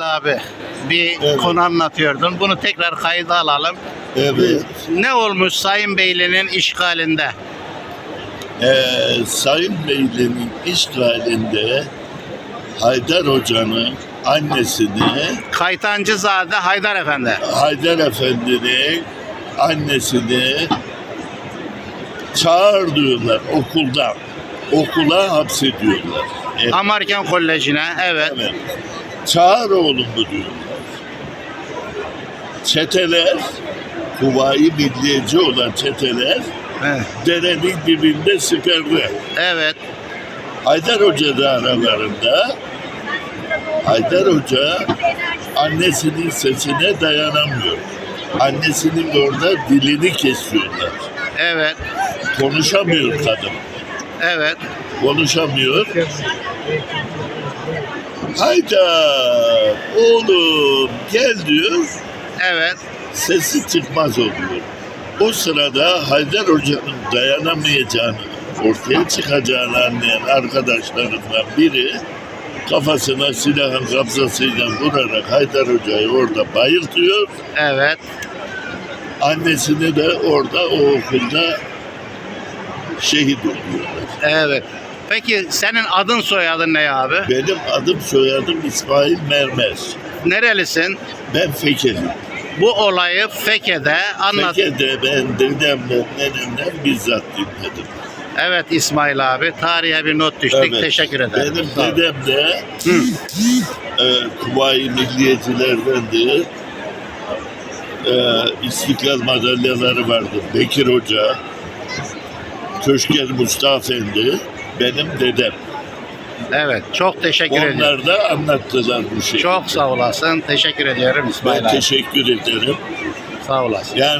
abi bir Evet. konu anlatıyordun. Bunu tekrar kayda alalım. Evet. Ne olmuş Sayın Beyli'nin işgalinde? Ee, Sayın Beyli'nin işgalinde Haydar Hoca'nın annesini Kaytancızade Haydar Efendi. Haydar Efendi'nin annesini çağır diyorlar okuldan. Okula hapsediyorlar. Evet. Amerikan Koleji'ne evet. evet. Çağır oğlumu diyorlar. Çeteler, Kuvayi Milliyeci olan çeteler Evet. derenin dibinde siperli. evet. Haydar Hoca da aralarında. Haydar Hoca annesinin sesine dayanamıyor. Annesinin orada dilini kesiyorlar. Evet. Konuşamıyor kadın. Evet. Konuşamıyor. Haydar oğlum gel diyor. Evet. Sesi çıkmaz oluyor. O sırada Haydar Hoca'nın dayanamayacağını, ortaya çıkacağını anlayan arkadaşlarından biri kafasına silahın kabzasıyla vurarak Haydar Hoca'yı orada bayıltıyor. Evet. Annesini de orada o okulda şehit oluyorlar. Evet. Peki senin adın soyadın ne abi? Benim adım soyadım İsmail Mermer. Nerelisin? Ben Fekeliyim. Bu olayı Feke'de anlat. Feke'de ben dedemden, nenemden bizzat dinledim. Evet İsmail abi. Tarihe bir not düştük. Evet. Teşekkür ederim. Benim Sağ dedem de e, Kuvayi Milliyecilerdendi. E, İstiklal madalyaları vardı. Bekir Hoca, Köşker Mustafa Efendi, benim dedem. Evet. Çok teşekkür ediyorum. Onlar da anlattılar bu şeyi. Çok sağ olasın. Teşekkür ediyorum İsmail Ben abi. teşekkür ederim. Sağ olasın. Yani